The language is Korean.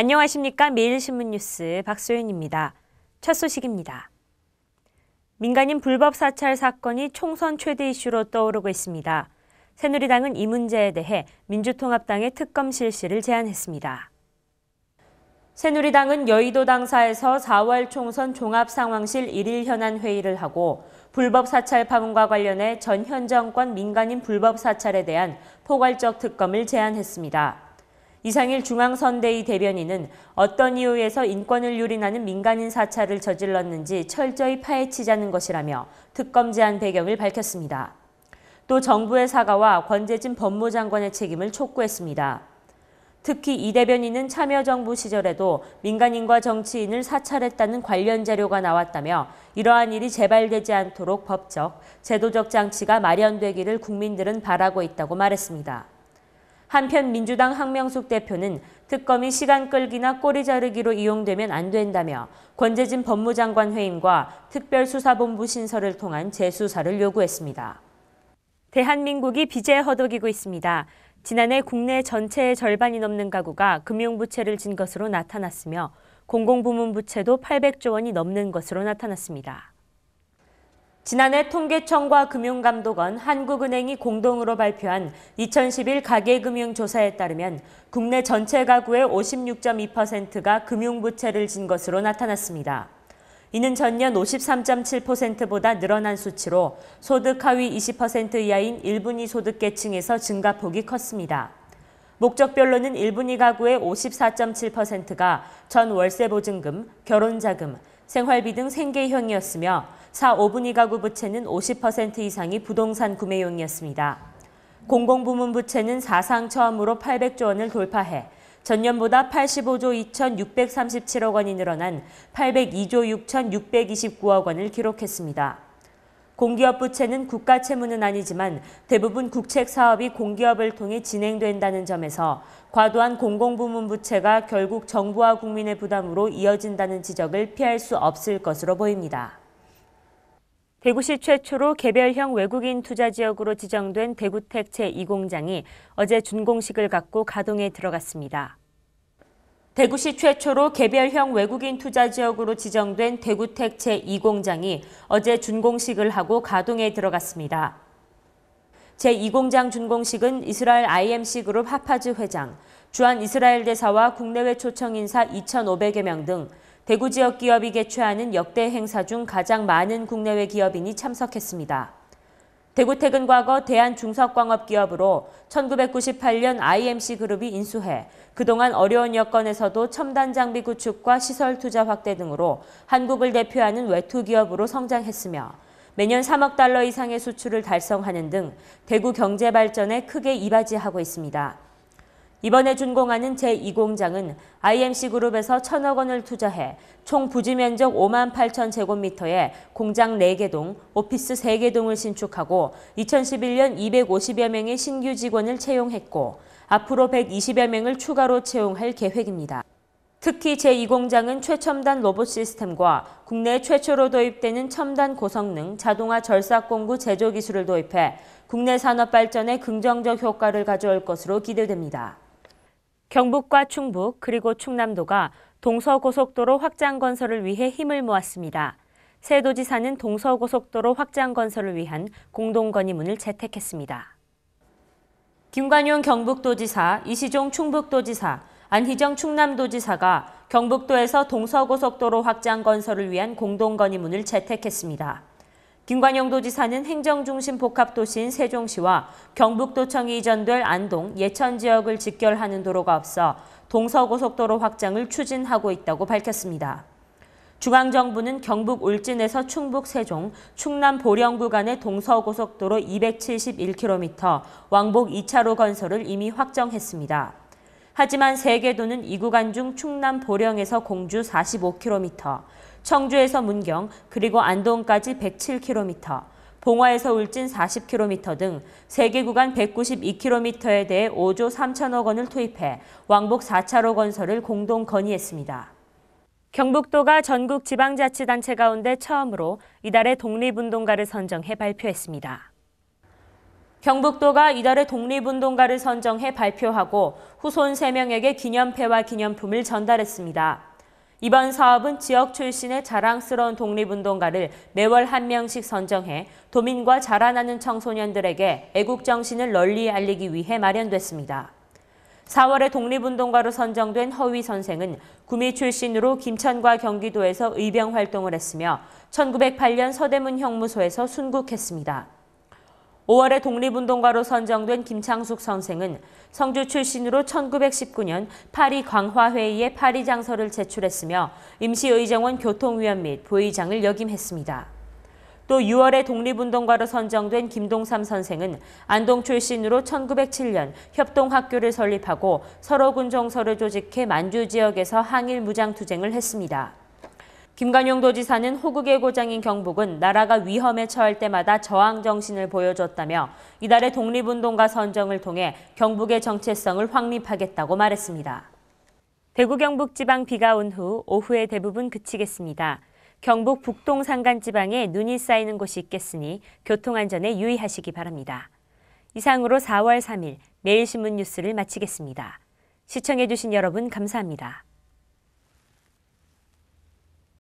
안녕하십니까. 매일신문 뉴스 박소연입니다. 첫 소식입니다. 민간인 불법 사찰 사건이 총선 최대 이슈로 떠오르고 있습니다. 새누리당은 이 문제에 대해 민주통합당의 특검 실시를 제안했습니다. 새누리당은 여의도 당사에서 4월 총선 종합상황실 1일 현안 회의를 하고 불법 사찰 파문과 관련해 전 현 정권 민간인 불법 사찰에 대한 포괄적 특검을 제안했습니다. 이상일 중앙선대위 대변인은 어떤 이유에서 인권을 유린하는 민간인 사찰을 저질렀는지 철저히 파헤치자는 것이라며 특검 제안 배경을 밝혔습니다. 또 정부의 사과와 권재진 법무장관의 책임을 촉구했습니다. 특히 이 대변인은 참여정부 시절에도 민간인과 정치인을 사찰했다는 관련 자료가 나왔다며 이러한 일이 재발되지 않도록 법적, 제도적 장치가 마련되기를 국민들은 바라고 있다고 말했습니다. 한편 민주당 항명숙 대표는 특검이 시간 끌기나 꼬리 자르기로 이용되면 안 된다며 권재진 법무장관 회임과 특별수사본부 신설을 통한 재수사를 요구했습니다. 대한민국이 빚에 허덕이고 있습니다. 지난해 국내 전체의 절반이 넘는 가구가 금융부채를 진 것으로 나타났으며 공공부문 부채도 800조 원이 넘는 것으로 나타났습니다. 지난해 통계청과 금융감독원, 한국은행이 공동으로 발표한 2011 가계금융조사에 따르면 국내 전체 가구의 56.2%가 금융부채를 진 것으로 나타났습니다. 이는 전년 53.7%보다 늘어난 수치로 소득 하위 20% 이하인 1분위 소득계층에서 증가폭이 컸습니다. 목적별로는 1분위 가구의 54.7%가 전 월세 보증금, 결혼자금, 생활비 등 생계형이었으며 4, 5분위 가구 부채는 50% 이상이 부동산 구매용이었습니다. 공공부문 부채는 사상 처음으로 800조 원을 돌파해 전년보다 85조 2,637억 원이 늘어난 802조 6,629억 원을 기록했습니다. 공기업 부채는 국가 채무는 아니지만 대부분 국책 사업이 공기업을 통해 진행된다는 점에서 과도한 공공부문 부채가 결국 정부와 국민의 부담으로 이어진다는 지적을 피할 수 없을 것으로 보입니다. 대구시 최초로 개별형 외국인 투자 지역으로 지정된 대구택 제2공장이 어제 준공식을 갖고 가동에 들어갔습니다. 대구시 최초로 개별형 외국인 투자 지역으로 지정된 대구택 제2공장이 어제 준공식을 하고 가동에 들어갔습니다. 제2공장 준공식은 이스라엘 IMC 그룹 하파즈 회장, 주한 이스라엘 대사와 국내외 초청 인사 2,500여 명 등 대구 지역 기업이 개최하는 역대 행사 중 가장 많은 국내외 기업인이 참석했습니다. 대구택은 과거 대한중석광업기업으로 1998년 IMC 그룹이 인수해 그동안 어려운 여건에서도 첨단 장비 구축과 시설 투자 확대 등으로 한국을 대표하는 외투 기업으로 성장했으며 매년 3억 달러 이상의 수출을 달성하는 등 대구 경제 발전에 크게 이바지하고 있습니다. 이번에 준공하는 제2공장은 IMC 그룹에서 천억 원을 투자해 총 부지 면적 5만 8천 제곱미터에 공장 4개 동, 오피스 3개 동을 신축하고 2011년 250여 명의 신규 직원을 채용했고 앞으로 120여 명을 추가로 채용할 계획입니다. 특히 제2공장은 최첨단 로봇 시스템과 국내 최초로 도입되는 첨단 고성능 자동화 절삭 공구 제조 기술을 도입해 국내 산업 발전에 긍정적 효과를 가져올 것으로 기대됩니다. 경북과 충북 그리고 충남도가 동서고속도로 확장 건설을 위해 힘을 모았습니다. 새 도지사는 동서고속도로 확장 건설을 위한 공동건의문을 채택했습니다. 김관용 경북도지사, 이시종 충북도지사, 안희정 충남도지사가 경북도에서 동서고속도로 확장 건설을 위한 공동건의문을 채택했습니다. 김관영 도지사는 행정중심 복합도시인 세종시와 경북도청이 이전될 안동, 예천 지역을 직결하는 도로가 없어 동서고속도로 확장을 추진하고 있다고 밝혔습니다. 중앙정부는 경북 울진에서 충북 세종, 충남 보령 구간의 동서고속도로 271km, 왕복 2차로 건설을 이미 확정했습니다. 하지만 세계도는 이 구간 중 충남 보령에서 공주 45km, 청주에서 문경 그리고 안동까지 107km, 봉화에서 울진 40km 등 세계 구간 192km에 대해 5조 3천억 원을 투입해 왕복 4차로 건설을 공동 건의했습니다. 경북도가 전국 지방자치단체 가운데 처음으로 이달의 독립운동가를 선정해 발표했습니다. 경북도가 이달에 독립운동가를 선정해 발표하고 후손 3명에게 기념패와 기념품을 전달했습니다. 이번 사업은 지역 출신의 자랑스러운 독립운동가를 매월 한 명씩 선정해 도민과 자라나는 청소년들에게 애국정신을 널리 알리기 위해 마련됐습니다. 4월에 독립운동가로 선정된 허위 선생은 구미 출신으로 김천과 경기도에서 의병 활동을 했으며 1908년 서대문 형무소에서 순국했습니다. 5월에 독립운동가로 선정된 김창숙 선생은 성주 출신으로 1919년 파리 광화회의에 파리 장서를 제출했으며 임시의정원 교통위원 및 부의장을 역임했습니다. 또 6월에 독립운동가로 선정된 김동삼 선생은 안동 출신으로 1907년 협동학교를 설립하고 서로군종서를 조직해 만주 지역에서 항일 무장투쟁을 했습니다. 김관용 도지사는 호국의 고장인 경북은 나라가 위험에 처할 때마다 저항 정신을 보여줬다며 이달의 독립운동가 선정을 통해 경북의 정체성을 확립하겠다고 말했습니다. 대구 경북 지방 비가 온 후 오후에 대부분 그치겠습니다. 경북 북동 산간 지방에 눈이 쌓이는 곳이 있겠으니 교통안전에 유의하시기 바랍니다. 이상으로 4월 3일 매일신문 뉴스를 마치겠습니다. 시청해주신 여러분 감사합니다.